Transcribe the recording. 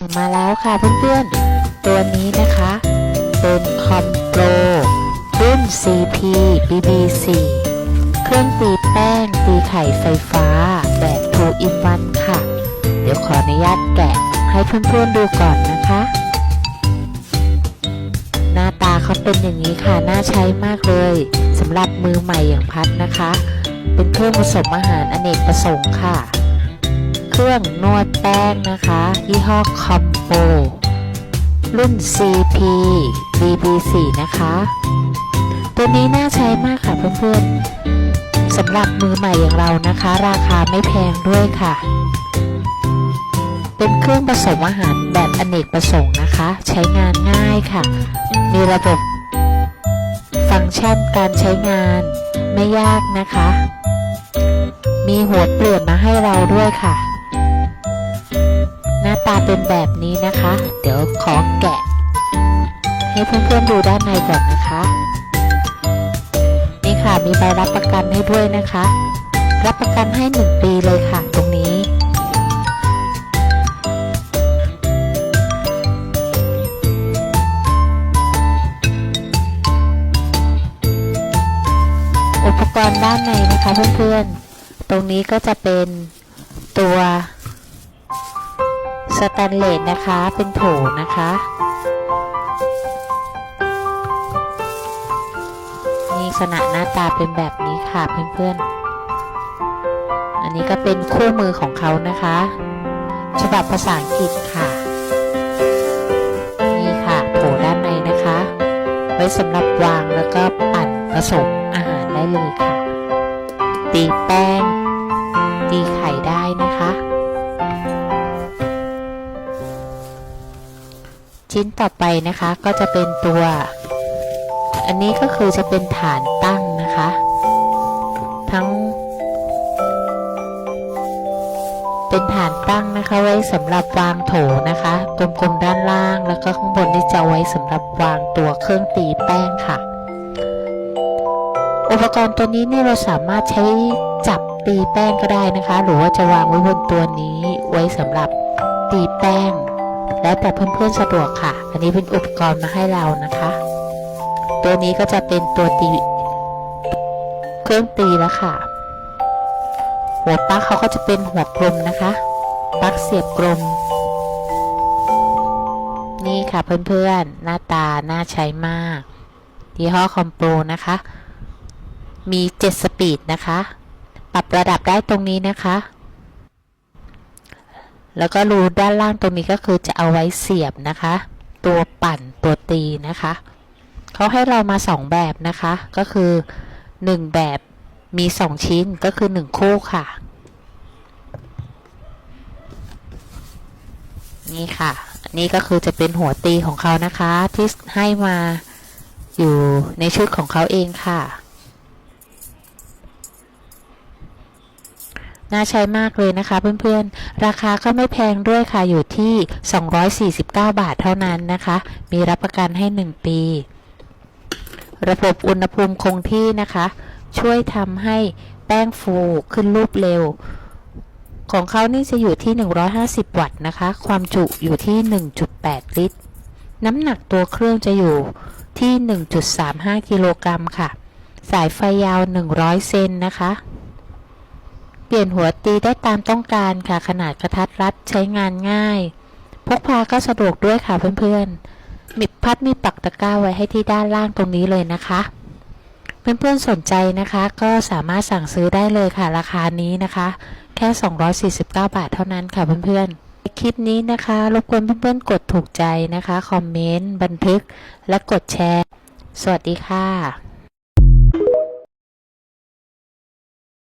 มาแล้วค่ะเพื่อนๆ ตัวนี้นะคะ เป็นคอมโปรรุ่น CP BB4 เครื่องตีแป้งตีไข่ไฟฟ้าแบบ 2 in 1 ค่ะ เดี๋ยวขออนุญาตแกะให้เพื่อนๆดูก่อนนะคะ หน้าตาเขาเป็นอย่างนี้ค่ะ น่าใช้มากเลยสำหรับมือใหม่อย่างพัดนะคะ เป็นเครื่องผสมอาหารอเนกประสงค์ค่ะ เครื่องนวดแป้งนะคะยี่ห้อคอมโบรุ่น CP BB4 นะคะ ตัวนี้น่าใช้มากค่ะเพื่อนๆสำหรับมือใหม่อย่างเรานะคะ ราคาไม่แพงด้วยค่ะ เป็นเครื่องผสมอาหารแบบอเนกประสงค์นะคะ ใช้งานง่ายค่ะ มีระบบฟังก์ชันการใช้งานไม่ยากนะคะ มีหัวเปลี่ยนมาให้เราด้วยค่ะ ตาเป็นแบบนี้นะคะ เดี๋ยวขอแกะ ให้เพื่อนๆดูด้านในก่อนนะคะ นี่ค่ะมีใบรับประกันให้ด้วยนะคะ รับประกันให้ 1 ปีเลยค่ะ ตรงนี้ อุปกรณ์ด้านในนะคะเพื่อนๆ ตรงนี้ก็จะเป็นตัว สแตนเลสนะคะ เป็นโถนะคะ นี่ขณะหน้าตาเป็นแบบนี้ค่ะเพื่อนๆ อันนี้ก็เป็นคู่มือของเขานะคะ ฉบับภาษาอังกฤษค่ะ นี่ค่ะโถด้านในนะคะ ไว้สำหรับวางแล้วก็ปั่นผสมอาหารได้เลยค่ะ ตีแป้ง ชิ้นต่อไปนะคะก็จะเป็นตัว อันนี้ก็คือจะเป็นฐานตั้งนะคะ ทั้ง เป็นฐานตั้งนะคะไว้สำหรับวางโถนะคะ กลมๆด้านล่าง แล้วก็ข้างบนนี่จะไว้สำหรับวางตัวเครื่องตีแป้งค่ะ อุปกรณ์ตัวนี้เนี่ยเราสามารถใช้จับตีแป้งก็ได้นะคะ หรือว่าจะวางไว้บนตัวนี้ไว้สำหรับตีแป้ง แล้วแต่เพื่อนๆสะดวกค่ะ อันนี้เป็นอุปกรณ์มาให้เรานะคะ ตัวนี้ก็จะเป็นตัวตีเครื่องตีแล้วค่ะ หัวปลั๊กเขาก็จะเป็นหัวกลมนะคะปลั๊กเสียบกลม นี่ค่ะเพื่อนๆ หน้าตาน่าใช้มากยี่ห้อคอมโปรนะคะ มี 7 สปีดนะคะ ปรับระดับได้ตรงนี้นะคะ แล้วก็รูด้านล่างตรงนี้ก็คือจะเอาไว้เสียบนะคะ ตัวปั่นตัวตีนะคะเขาให้เรามา 2 แบบนะคะ ก็คือ 1 แบบมี 2 ชิ้นก็คือ 1 คู่ค่ะ นี่ค่ะนนี้ก็คือจะเป็นหัวตีของเขานะคะ ที่ให้มาอยู่ในชุดของเขาเองค่ะ น่าใช้มากเลยนะคะเพื่อนๆ ราคาก็ไม่แพงด้วยค่ะ อยู่ที่ 249 บาทเท่านั้นนะคะ มีรับประกันให้ 1 ปี ระบบอุณหภูมิคงที่นะคะ ช่วยทำให้แป้งฟูขึ้นรูปเร็ว ของเขานี่จะอยู่ที่ 150 วัตต์นะคะ ความจุอยู่ที่ 1.8 ลิตร น้ำหนักตัวเครื่องจะอยู่ที่ 1.35 กิโลกรัมค่ะ สายไฟยาว 100 เซนนะคะ เปลี่ยนหัวตีได้ตามต้องการค่ะขนาดกระทัดรัดใช้งานง่าย พกพาก็สะดวกด้วยค่ะเพื่อนๆมีพัดมีปักตะกร้าไว้ให้ที่ด้านล่างตรงนี้เลยนะคะ เพื่อนๆสนใจนะคะ ก็สามารถสั่งซื้อได้เลยค่ะราคานี้นะคะ แค่ 249 บาทเท่านั้นค่ะเพื่อนๆคลิปนี้นะคะรบกวนเพื่อนๆกดถูกใจนะคะ คอมเมนต์ บันทึกและกดแชร์ สวัสดีค่ะ